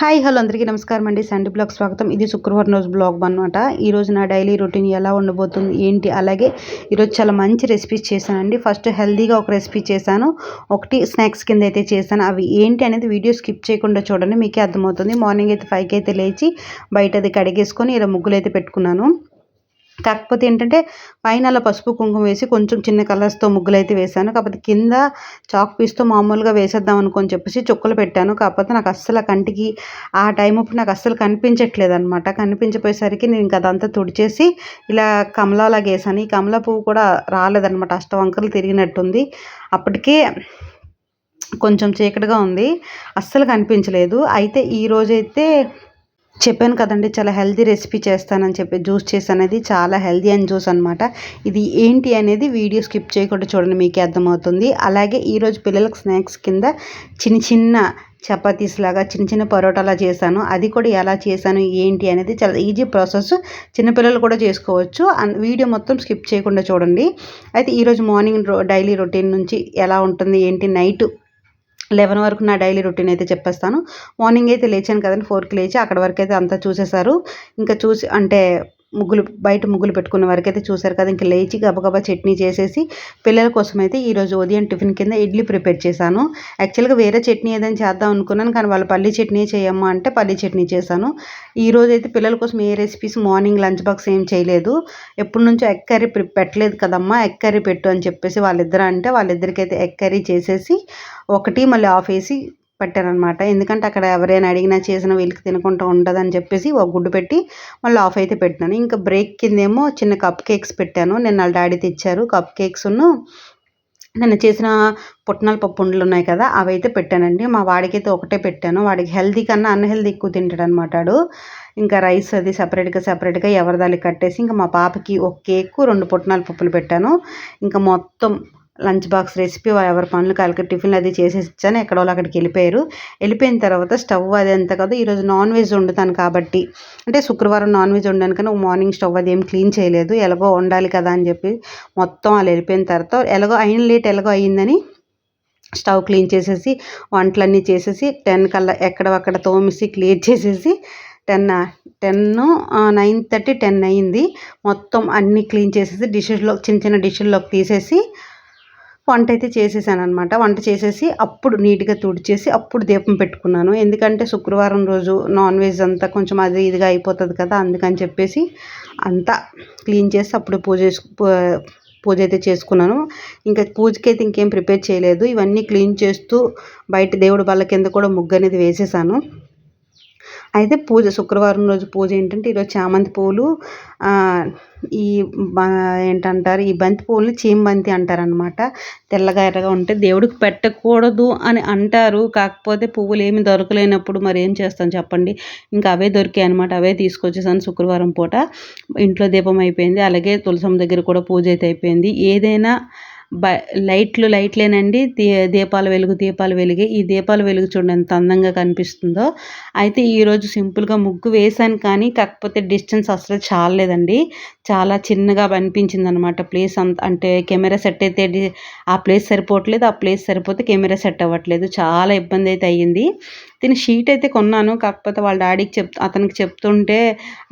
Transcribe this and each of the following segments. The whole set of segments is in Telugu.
హాయ్ హలో అందరికీ నమస్కారం అండి. సండే బ్లాగ్ స్వాగతం. ఇది శుక్రవారం రోజు బ్లాగ్ అనమాట ఈరోజు నా డైలీ రొటీన్ ఎలా ఉండబోతుంది ఏంటి? అలాగే ఈరోజు చాలా మంచి రెసిపీస్ చేశానండి. ఫస్ట్ హెల్దీగా ఒక రెసిపీ చేశాను. ఒకటి స్నాక్స్ కింద అయితే చేశాను. అవి ఏంటి అనేది వీడియో స్కిప్ చేయకుండా చూడండి మీకే అర్థమవుతుంది. మార్నింగ్ అయితే ఫైవ్కి అయితే లేచి బయట అది కడిగేసుకొని ఇలా ముగ్గులు అయితే పెట్టుకున్నాను. కాకపోతే ఏంటంటే పైన అలా పసుపు కుంకుమ వేసి కొంచెం చిన్న కలర్స్తో ముగ్గులు అయితే వేశాను. కాకపోతే కింద చాక్ పీస్తో మామూలుగా వేసేద్దాం అనుకొని చెప్పేసి చుక్కలు పెట్టాను. కాకపోతే నాకు అస్సలు కంటికి ఆ టైం అప్పుడు నాకు అస్సలు కనిపించట్లేదు అనమాట కనిపించిపోయేసరికి నేను ఇంకా అదంతా తుడిచేసి ఇలా కమలాలాగా వేసాను ఈ కమలా పువ్వు కూడా రాలేదనమాట అష్టవంకలు తిరిగినట్టుంది. అప్పటికే కొంచెం చీకటిగా ఉంది. అస్సలు కనిపించలేదు. అయితే ఈరోజైతే చెప్పాను కదండి చాలా హెల్తీ రెసిపీ చేస్తానని చెప్పి జ్యూస్ చేసి అనేది చాలా హెల్తీ అండ్ జ్యూస్ అనమాట ఇది ఏంటి అనేది వీడియో స్కిప్ చేయకుండా చూడండి మీకే అర్థమవుతుంది. అలాగే ఈరోజు పిల్లలకు స్నాక్స్ కింద చిన్న చిన్న చపాతీస్ లాగా చిన్న చిన్న పరోటాలా చేశాను. అది కూడా ఎలా చేశాను ఏంటి అనేది చాలా ఈజీ ప్రాసెస్. చిన్నపిల్లలు కూడా చేసుకోవచ్చు. వీడియో మొత్తం స్కిప్ చేయకుండా చూడండి. అయితే ఈరోజు మార్నింగ్ డైలీ రొటీన్ నుంచి ఎలా ఉంటుంది ఏంటి నైట్ లెవెన్ వరకు నా డైలీ రొటీన్ అయితే చెప్పేస్తాను. మార్నింగ్ అయితే లేచాను కదండి ఫోర్కి లేచి అక్కడ వరకు అయితే అంతా చూసేశారు. ఇంకా చూసి అంటే ముగ్గులు బయట ముగ్గులు పెట్టుకున్న వరకు అయితే చూసారు కదా ఇంకా లేచి గబగబా చట్నీ చేసేసి పిల్లల కోసం అయితే ఈరోజు ఉదయం టిఫిన్ కింద ఇడ్లీ ప్రిపేర్ చేశాను. యాక్చువల్గా వేరే చట్నీ ఏదైనా చేద్దాం అనుకున్నాను కానీ వాళ్ళు పల్లీ చట్నీ చేయమ్మా అంటే పల్లీ చట్నీ చేశాను. ఈరోజు అయితే పిల్లల కోసం ఏ రెసిపీస్ మార్నింగ్ లంచ్ బాక్స్ ఏం చేయలేదు. ఎప్పటి నుంచో ఎగ్ కర్రీ పెట్టలేదు కదమ్మా ఎగ్ కర్రీ పెట్టు అని చెప్పేసి వాళ్ళిద్దరూ అంటే వాళ్ళిద్దరికైతే ఎగ్ కర్రీ చేసేసి ఒకటి మళ్ళీ ఆఫ్ వేసి పెట్టారనమాట. ఎందుకంటే అక్కడ ఎవరైనా అడిగినా చేసిన వీళ్ళకి తినకుండా ఉండదని చెప్పేసి ఒక గుడ్డు పెట్టి మళ్ళీ ఆఫ్ అయితే పెట్టినాను. ఇంకా బ్రేక్ కిందేమో చిన్న కప్ కేక్స్ పెట్టాను. నేను వాళ్ళ డాడీ తెచ్చారు కప్ కేక్స్ను. నేను చేసిన పుట్నాల పప్పు ఉండలు ఉన్నాయి కదా అవి అయితే పెట్టానండి. మా వాడికైతే ఒకటే పెట్టాను. వాడికి హెల్దీ కన్నా అన్హెల్దీ ఎక్కువ తింటాడు అనమాట ఇంకా రైస్ అది సపరేట్గా సపరేట్గా ఎవరిదాలి కట్టేసి ఇంకా మా పాపకి ఒక కేక్ రెండు పుట్నాల పప్పులు పెట్టాను. ఇంకా మొత్తం లంచ్ బాక్స్ రెసిపీ ఎవరి పనులు కాలికి టిఫిన్ అది చేసేసి ఎక్కడో అక్కడికి వెళ్ళిపోయారు. వెళ్ళిపోయిన తర్వాత స్టవ్ అది ఎంత కదా ఈరోజు నాన్ వెజ్ వండుతాను కాబట్టి. అంటే శుక్రవారం నాన్ వెజ్ వండాను కానీ మార్నింగ్ స్టవ్ అది ఏం క్లీన్ చేయలేదు. ఎలాగో వండాలి కదా అని చెప్పి మొత్తం వాళ్ళు వెళ్ళిపోయిన తర్వాత ఎలాగో అయిన లేట్ ఎలాగో అయ్యిందని స్టవ్ క్లీన్ చేసేసి వంటలన్నీ చేసేసి టెన్ కల్లా ఎక్కడక్కడ తోమిసి క్లియర్ చేసేసి ten ten nine thirty ten అయింది మొత్తం అన్నీ క్లీన్ చేసేసి డిషెస్లో చిన్న చిన్న డిషెస్లోకి తీసేసి వంట అయితే చేసేసాను అనమాట వంట చేసేసి అప్పుడు నీట్గా తుడిచేసి అప్పుడు దీపం పెట్టుకున్నాను. ఎందుకంటే శుక్రవారం రోజు నాన్ వెజ్ అంతా కొంచెం అది ఇదిగా అయిపోతుంది కదా అందుకని చెప్పేసి అంతా క్లీన్ చేసి అప్పుడు పూజ పూజ అయితే చేసుకున్నాను. ఇంకా పూజకి అయితే ఇంకేం ప్రిపేర్ చేయలేదు. ఇవన్నీ క్లీన్ చేస్తూ బయట దేవుడి బల్ల కింద కూడా ముగ్గు అనేది వేసేసాను. అయితే పూజ శుక్రవారం రోజు పూజ ఏంటంటే ఈరోజు చామంతి పూలు ఈ ఏంటంటారు ఈ బంతి పూలని చీమబంతి అంటారనమాట తెల్లగా ఎర్రగా ఉంటే దేవుడికి పెట్టకూడదు అని అంటారు. కాకపోతే పువ్వులు ఏమి దొరకలేనప్పుడు మరి ఏం చేస్తాం చెప్పండి. ఇంకా అవే దొరికాయి అనమాట అవే తీసుకొచ్చేసాను శుక్రవారం పూట. ఇంట్లో దీపం అయిపోయింది. అలాగే తులసం దగ్గర కూడా పూజ అయితే అయిపోయింది. ఏదైనా బ లైట్లు లైట్లేనండి. దీ దీపాలు వెలుగు దీపాలు వెలిగే. ఈ దీపాలు వెలుగు చూడండి ఎంత అందంగా కనిపిస్తుందో. అయితే ఈరోజు సింపుల్గా ముగ్గు వేశాను కానీ కాకపోతే డిస్టెన్స్ అసలు చాలలేదండి. చాలా చిన్నగా అనిపించింది అనమాట ప్లేస్ అంత అంటే కెమెరా సెట్ అయితే ఆ ప్లేస్ సరిపోవట్లేదు. ఆ ప్లేస్ సరిపోతే కెమెరా సెట్ అవ్వట్లేదు. చాలా ఇబ్బంది అయితే అయ్యింది. దీని షీట్ అయితే కొన్నాను. కాకపోతే వాళ్ళ డాడీకి చెప్ అతనికి చెప్తుంటే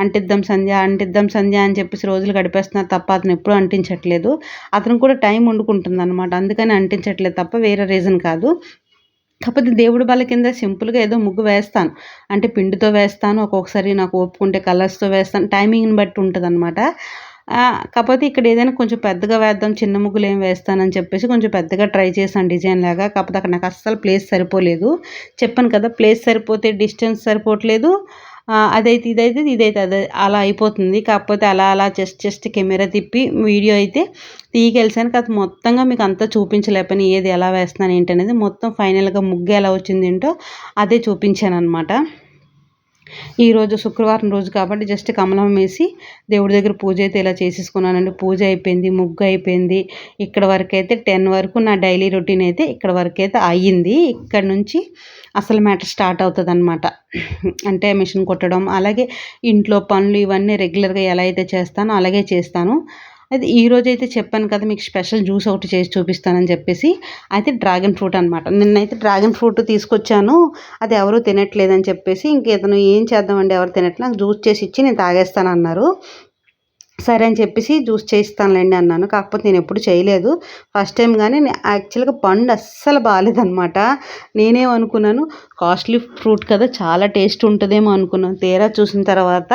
అంటిద్దాం సంధ్య అంటిద్దాం సంధ్య అని చెప్పేసి రోజులు గడిపేస్తున్నారు తప్ప అతను ఎప్పుడూ అంటించట్లేదు. అతను కూడా టైం వండుకుంటుంది అనమాట అందుకని అంటించట్లేదు తప్ప వేరే రీజన్ కాదు. కాకపోతే దేవుడి బల కింద సింపుల్గా ఏదో ముగ్గు వేస్తాను. అంటే పిండితో వేస్తాను. ఒక్కొక్కసారి నాకు ఒప్పుకుంటే కలర్స్తో వేస్తాను. టైమింగ్ని బట్టి ఉంటుంది అనమాట కాకపోతే ఇక్కడ ఏదైనా కొంచెం పెద్దగా వేద్దాం చిన్న ముగ్గులు ఏం వేస్తానని చెప్పేసి కొంచెం పెద్దగా ట్రై చేశాను డిజైన్ లాగా. కాకపోతే అక్కడ నాకు అస్సలు ప్లేస్ సరిపోలేదు. చెప్పాను కదా ప్లేస్ సరిపోతే డిస్టెన్స్ సరిపోవట్లేదు. అదైతే ఇదైతే ఇదైతే అదే అలా అయిపోతుంది. కాకపోతే అలా అలా జస్ట్ జస్ట్ కెమెరా తిప్పి వీడియో అయితే తీయగలిసాను. కాదు మొత్తంగా మీకు అంతా చూపించలేకపోయినా ఏది ఎలా వేస్తున్నాను ఏంటనేది మొత్తం ఫైనల్గా ముగ్గు ఎలా వచ్చింది ఏంటో అదే చూపించాను అనమాట ఈరోజు శుక్రవారం రోజు కాబట్టి జస్ట్ కమలం వేసి దేవుడి దగ్గర పూజ అయితే ఇలా చేసేసుకున్నానండి. పూజ అయిపోయింది ముగ్గు అయిపోయింది. ఇక్కడ వరకు అయితే టెన్ వరకు నా డైలీ రొటీన్ అయితే ఇక్కడ వరకు అయితే అయ్యింది. ఇక్కడ నుంచి అసలు మ్యాటర్ స్టార్ట్ అవుతుంది అనమాట అంటే మిషన్ కొట్టడం అలాగే ఇంట్లో పనులు ఇవన్నీ రెగ్యులర్గా ఎలా అయితే చేస్తానో అలాగే చేస్తాను. అయితే ఈరోజు అయితే చెప్పాను కదా మీకు స్పెషల్ జ్యూస్ ఒకటి చేసి చూపిస్తానని చెప్పేసి. అయితే డ్రాగన్ ఫ్రూట్ అనమాట నిన్నైతే డ్రాగన్ ఫ్రూట్ తీసుకొచ్చాను. అది ఎవరు తినట్లేదని చెప్పేసి ఇంకేతను ఏం చేద్దామండి ఎవరు తినట్లేదు నాకు జ్యూస్ చేసి ఇచ్చి నేను తాగేస్తాను అన్నారు సరే అని చెప్పేసి జ్యూస్ చేయిస్తానులేండి అన్నాను. కాకపోతే నేను ఎప్పుడు చేయలేదు. ఫస్ట్ టైం కానీ యాక్చువల్గా పండు అస్సలు బాగాలేదనమాట నేనేమనుకున్నాను కాస్ట్లీ ఫ్రూట్ కదా చాలా టేస్ట్ ఉంటుందేమో అనుకున్నాను. తీరా చూసిన తర్వాత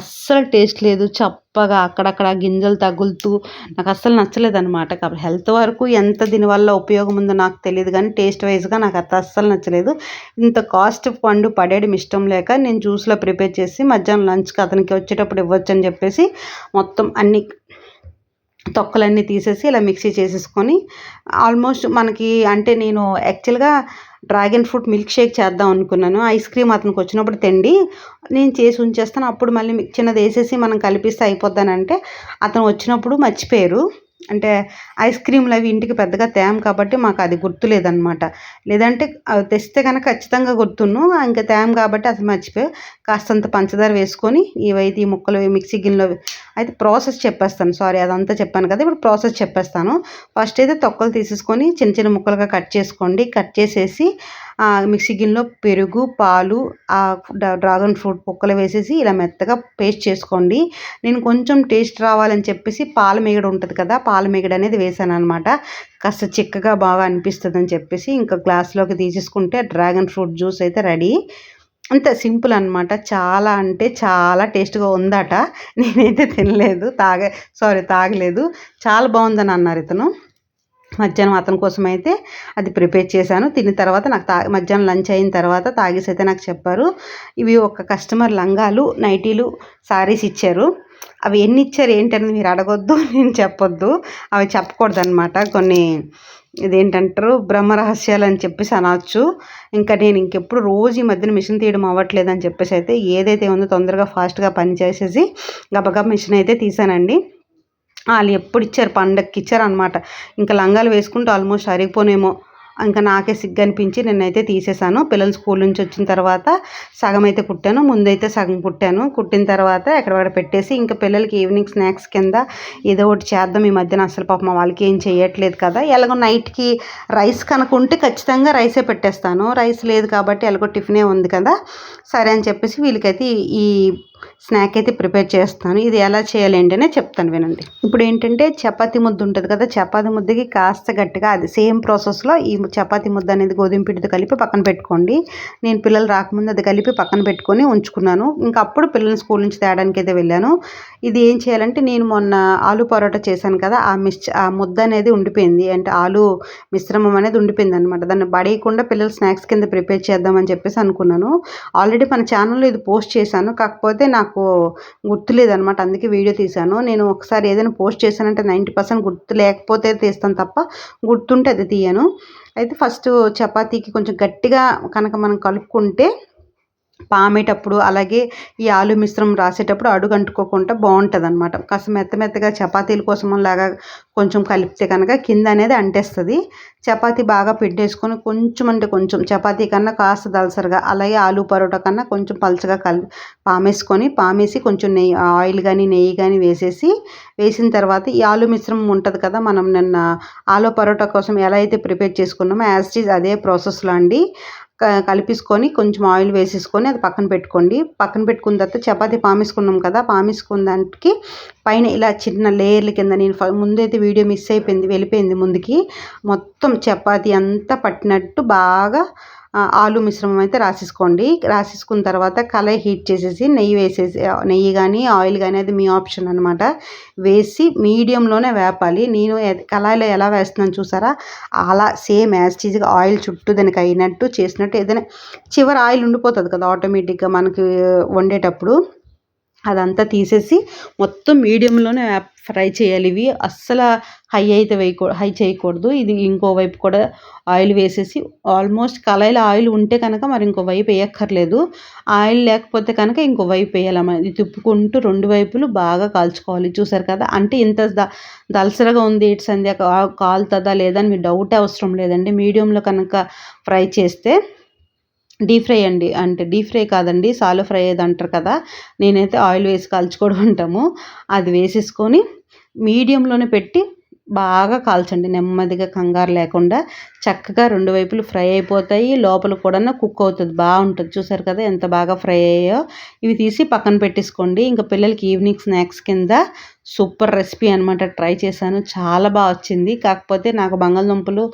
అస్సలు టేస్ట్ లేదు. చప్పగా అక్కడక్కడ గింజలు తగులుతూ నాకు అస్సలు నచ్చలేదు అనమాట కాబట్టి హెల్త్ వరకు ఎంత దీనివల్ల ఉపయోగం ఉందో నాకు తెలియదు కానీ టేస్ట్ వైజ్గా నాకు అంత అస్సలు నచ్చలేదు. ఇంత కాస్ట్ పండు పడేయడం ఇష్టం లేక నేను జ్యూస్లో ప్రిపేర్ చేసి మధ్యాహ్నం లంచ్కి అతనికి వచ్చేటప్పుడు ఇవ్వచ్చు అని చెప్పేసి మొత్తం అన్ని తొక్కలన్నీ తీసేసి ఇలా మిక్సీ చేసేసుకొని ఆల్మోస్ట్ మనకి అంటే నేను యాక్చువల్గా డ్రాగన్ ఫ్రూట్ మిల్క్ షేక్ చేద్దాం అనుకున్నాను. ఐస్ క్రీమ్ అతనికి వచ్చినప్పుడు తిండి నేను చేసి ఉంచేస్తాను. అప్పుడు మళ్ళీ చిన్నది వేసేసి మనం కలిపిస్తే అయిపోద్దానంటే అతను వచ్చినప్పుడు మర్చిపోయారు. అంటే ఐస్ క్రీమ్లు అవి ఇంటికి పెద్దగా తేము కాబట్టి మాకు అది గుర్తులేదనమాట లేదంటే అవి తెస్తే కనుక ఖచ్చితంగా గుర్తును ఇంకా తేం కాబట్టి అసలు మర్చిపోయి కాస్తంత పంచదార వేసుకొని ఇవైతే ఈ ముక్కలు మిక్సీ గిన్నెలో అయితే ప్రాసెస్ చెప్పేస్తాను. సారీ అదంతా చెప్పాను కదా ఇప్పుడు ప్రాసెస్ చెప్పేస్తాను. ఫస్ట్ అయితే తొక్కలు తీసేసుకొని చిన్న చిన్న ముక్కలుగా కట్ చేసుకోండి. కట్ చేసేసి మిక్సీ గిన్నెలో పెరుగు పాలు ఆ డ్రాగన్ ఫ్రూట్ పొక్కలు వేసేసి ఇలా మెత్తగా పేస్ట్ చేసుకోండి. నేను కొంచెం టేస్ట్ రావాలని చెప్పేసి పాల మేగడ ఉంటుంది కదా పాల మేగడ అనేది వేసాను అనమాట కాస్త చిక్కగా బాగా అనిపిస్తుంది అని చెప్పేసి ఇంకా గ్లాస్లోకి తీసేసుకుంటే డ్రాగన్ ఫ్రూట్ జ్యూస్ అయితే రెడీ. అంత సింపుల్ అనమాట చాలా అంటే చాలా టేస్ట్గా ఉందట. నేనైతే తినలేదు తాగ సారీ తాగలేదు. చాలా బాగుందని అన్నారు ఇతను. మధ్యాహ్నం అతని కోసం అయితే అది ప్రిపేర్ చేశాను. తిన్న తర్వాత నాకు తా మధ్యాహ్నం లంచ్ అయిన తర్వాత తాగేసి అయితే నాకు చెప్పారు. ఇవి ఒక కస్టమర్ లంగాలు నైటీలు సారీస్ ఇచ్చారు. అవి ఎన్ని ఇచ్చారు ఏంటనేది మీరు అడగొద్దు నేను చెప్పొద్దు. అవి చెప్పకూడదు అనమాట కొన్ని ఇదేంటంటారు? బ్రహ్మరహస్యాలు అని చెప్పేసి అనవచ్చు ఇంకా నేను ఇంకెప్పుడు రోజు ఈ మధ్యన మిషన్ తీయడం అవ్వట్లేదు అని చెప్పేసి అయితే ఏదైతే ఉందో తొందరగా ఫాస్ట్గా పని చేసేసి గబగబ మిషన్ అయితే తీసానండి వాళ్ళు ఎప్పుడు ఇచ్చారు పండగకి ఇచ్చారు అనమాట ఇంకా లంగాలు వేసుకుంటూ ఆల్మోస్ట్ అరిగిపోనేమో. ఇంకా నాకే సిగ్గు అనిపించి నేనైతే తీసేసాను. పిల్లలు స్కూల్ నుంచి వచ్చిన తర్వాత సగం అయితే కుట్టాను ముందైతే సగం కుట్టాను. కుట్టిన తర్వాత ఎక్కడ పెట్టేసి ఇంకా పిల్లలకి ఈవినింగ్ స్నాక్స్ కింద ఏదో ఒకటి చేద్దాం. ఈ మధ్యన అసలు పాపం వాళ్ళకి ఏం చేయట్లేదు కదా. ఎలాగో నైట్కి రైస్ కనుకుంటే ఖచ్చితంగా రైసే పెట్టేస్తాను. రైస్ లేదు కాబట్టి ఎలాగో టిఫినే ఉంది కదా. సరే అని చెప్పేసి వీళ్ళకైతే ఈ స్నాక్ అయితే ప్రిపేర్ చేస్తాను. ఇది ఎలా చేయాలి ఏంటనే చెప్తాను వినండి. ఇప్పుడు ఏంటంటే చపాతి ముద్ద ఉంటుంది కదా చపాతి ముద్దకి కాస్త గట్టిగా అది సేమ్ ప్రాసెస్లో ఈ చపాతి ముద్ద అనేది గోధుమ పిండితో కలిపి పక్కన పెట్టుకోండి. నేను పిల్లలు రాకముందు అది కలిపి పక్కన పెట్టుకొని ఉంచుకున్నాను. ఇంకా అప్పుడు పిల్లల్ని స్కూల్ నుంచి తేడానికి అయితే వెళ్ళాను. ఇది ఏం చేయాలంటే నేను మొన్న ఆలు పరోటా చేశాను కదా ఆ మిస్ ఆ ముద్ద అనేది ఉండిపోయింది. అంటే ఆలు మిశ్రమం అనేది ఉండిపోయింది అనమాట దాన్ని పడేయకుండా పిల్లలు స్నాక్స్ కింద ప్రిపేర్ చేద్దామని చెప్పేసి అనుకున్నాను. ఆల్రెడీ మన ఛానల్లో ఇది పోస్ట్ చేశాను. కాకపోతే నాకు గుర్తులేదు అనమాట అందుకే వీడియో తీశాను. నేను ఒకసారి ఏదైనా పోస్ట్ చేశానంటే నైంటీ పర్సెంట్ గుర్తు లేకపోతే తీస్తాను తప్ప గుర్తుంటే అది తీయను. అయితే ఫస్ట్ చపాతీకి కొంచెం గట్టిగా కనుక మనం కలుపుకుంటే పామేటప్పుడు అలాగే ఈ ఆలు మిశ్రమం రాసేటప్పుడు అడుగు అంటుకోకుండా బాగుంటుంది అనమాట కాస్త మెత్త మెత్తగా చపాతీల కోసం లాగా కొంచెం కలిపితే కనుక కింద అనేది అంటేస్తుంది. చపాతీ బాగా పెట్టేసుకొని కొంచెం అంటే కొంచెం చపాతీ కన్నా కాస్త దలసరిగా అలాగే ఆలు పరోటా కన్నా కొంచెం పలచగా కలిపి పామేసుకొని పామేసి కొంచెం నెయ్యి ఆయిల్ కానీ నెయ్యి కానీ వేసేసి వేసిన తర్వాత ఈ ఆలు మిశ్రమం ఉంటుంది కదా మనం నిన్న ఆలు పరోటా కోసం ఎలా అయితే ప్రిపేర్ చేసుకున్నామో యాజ్ ఇట్ అదే ప్రాసెస్లో అండి. కలిపేసుకొని కొంచెం ఆయిల్ వేసేసుకొని అది పక్కన పెట్టుకోండి. పక్కన పెట్టుకున్న తర్వాత చపాతీ పామేసుకున్నాం కదా పామేసుకున్న దానికి పైన ఇలా చిన్న లేయర్ల కింద నేను ముందైతే వీడియో మిస్ అయిపోయింది వెళ్ళిపోయింది ముందుకి. మొత్తం చపాతీ అంతా పట్టినట్టు బాగా ఆలు మిశ్రమం అయితే రాసేసుకోండి. రాసేసుకున్న తర్వాత కళాయి హీట్ చేసేసి నెయ్యి వేసేసి నెయ్యి కానీ ఆయిల్ కానీ అది మీ ఆప్షన్ అనమాట వేసి మీడియంలోనే వేపాలి. నేను కళాయిలో ఎలా వేస్తున్నాను చూసారా? అలా సేమ్ యాజ్ చీజ్గా ఆయిల్ చుట్టూ దానికి అయినట్టు చేసినట్టు ఏదైనా చివరి ఆయిల్ ఉండిపోతుంది కదా ఆటోమేటిక్గా మనకి వండేటప్పుడు. అదంతా తీసేసి మొత్తం మీడియంలోనే ఫ్రై చేయాలి. ఇవి అస్సలు హై అయితే వేయకూ హై చేయకూడదు. ఇది ఇంకో వైపు కూడా ఆయిల్ వేసేసి ఆల్మోస్ట్ కళాయిలో ఆయిల్ ఉంటే కనుక మరి ఇంకో వైపు వేయక్కర్లేదు. ఆయిల్ లేకపోతే కనుక ఇంకో వైపు వేయాలమ్మా ఇది తిప్పుకుంటూ రెండు వైపులు బాగా కాల్చుకోవాలి. చూసారు కదా? అంటే ఇంత ద దలసరగా ఉంది ఇటు సంధ్య. కాలుతుందా లేదా అని మీ డౌట్ అవసరం లేదండి. మీడియంలో కనుక ఫ్రై చేస్తే డీప్ ఫ్రై అండి. అంటే డీప్ ఫ్రై కాదండి సాలో ఫ్రై అది అంటారు కదా నేనైతే ఆయిల్ వేసి కాల్చుకోవడం అంటాము. అది వేసేసుకొని మీడియంలోనే పెట్టి బాగా కాల్చండి. నెమ్మదిగా కంగారు లేకుండా చక్కగా రెండు వైపులు ఫ్రై అయిపోతాయి. లోపల కూడా కుక్ అవుతుంది బాగుంటుంది. చూసారు కదా ఎంత బాగా ఫ్రై అయ్యాయో. ఇవి తీసి పక్కన పెట్టేసుకోండి. ఇంకా పిల్లలకి ఈవినింగ్ స్నాక్స్ కింద సూపర్ రెసిపీ అనమాట ట్రై చేశాను. చాలా బాగా వచ్చింది. కాకపోతే నాకు బంగాళదుంపలు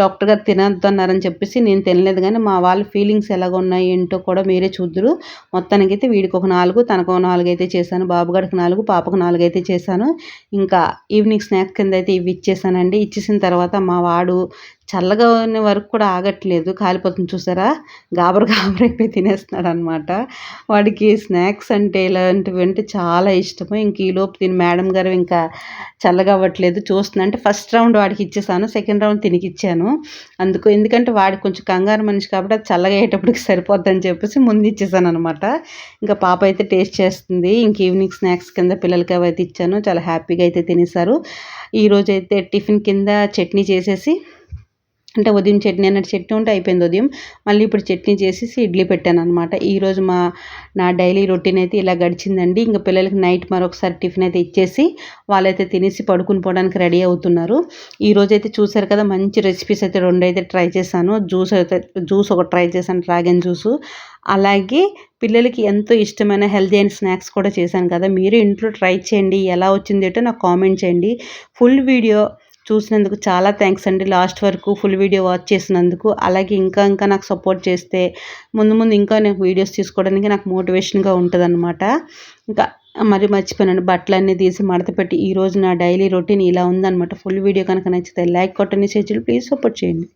డాక్టర్ గారు తినద్దు అన్నారని చెప్పేసి నేను తినలేదు కానీ మా వాళ్ళ ఫీలింగ్స్ ఎలాగ ఉన్నాయి ఏంటో కూడా మీరే చూద్దరు. మొత్తానికైతే వీడికి ఒక నాలుగు తనకు నాలుగు అయితే చేశాను. బాబుగాడికి నాలుగు పాపకు నాలుగు అయితే చేశాను. ఇంకా ఈవినింగ్ స్నాక్స్ కింద అయితే ఇవి ఇచ్చేసానండి ఇచ్చేసిన తర్వాత మా వాడు చల్లగా ఉన్న వరకు కూడా ఆగట్లేదు. కాలిపోతుంది చూసారా? గాబర గాబరైపోయి అయిపోయి తినేస్తున్నాడు అనమాట వాడికి స్నాక్స్ అంటే ఇలాంటివి అంటే చాలా ఇష్టము. ఇంక ఈలోపు తిని మేడం గారు ఇంకా చల్లగా అవ్వట్లేదు చూస్తున్నా అంటే ఫస్ట్ రౌండ్ వాడికి ఇచ్చేసాను. సెకండ్ రౌండ్ తినికి ఇచ్చాను. అందుకు ఎందుకంటే వాడికి కొంచెం కంగారు మనిషి కాబట్టి అది చల్లగా అయ్యేటప్పటికి సరిపోద్దని చెప్పేసి ముందు ఇచ్చేసాను అనమాట ఇంకా పాప అయితే టేస్ట్ చేస్తుంది. ఇంక ఈవినింగ్ స్నాక్స్ కింద పిల్లలకి అవైతే ఇచ్చాను. చాలా హ్యాపీగా అయితే తినేసారు ఈరోజు అయితే టిఫిన్ కింద చట్నీ చేసేసి అంటే ఉదయం చట్నీ అన్నట్టు చట్నీ ఉంటే అయిపోయింది ఉదయం. మళ్ళీ ఇప్పుడు చట్నీ చేసేసి ఇడ్లీ పెట్టాను అనమాట ఈరోజు మా నా డైలీ రొటీన్ అయితే ఇలా గడిచిందండి. ఇంకా పిల్లలకి నైట్ మరొకసారి టిఫిన్ అయితే ఇచ్చేసి వాళ్ళైతే తినేసి పడుకుని పోవడానికి రెడీ అవుతున్నారు. ఈరోజు అయితే చూసారు కదా మంచి రెసిపీస్ అయితే రెండు అయితే ట్రై చేశాను. జ్యూస్ అయితే జ్యూస్ ఒకటి ట్రై చేశాను డ్రాగన్ జ్యూసు. అలాగే పిల్లలకి ఎంతో ఇష్టమైన హెల్తీ అండ్ స్నాక్స్ కూడా చేశాను కదా. మీరు ఇంట్లో ట్రై చేయండి ఎలా వచ్చింది అంటే నాకు కామెంట్ చేయండి. ఫుల్ వీడియో చూసినందుకు చాలా థ్యాంక్స్ అండి. లాస్ట్ వరకు ఫుల్ వీడియో వాచ్ చేసినందుకు. అలాగే ఇంకా ఇంకా నాకు సపోర్ట్ చేస్తే ముందు ముందు ఇంకా నేను వీడియోస్ తీసుకోవడానికి నాకు మోటివేషన్గా ఉంటుందనమాట ఇంకా మరి మర్చిపోయాను బట్టలన్నీ తీసి మడత పెట్టి ఈరోజు నా డైలీ రొటీన్ ఇలా ఉందన్నమాట. ఫుల్ వీడియో కనుక నచ్చితే లైక్ కొట్టండి. చేతులు ప్లీజ్ సపోర్ట్ చేయండి.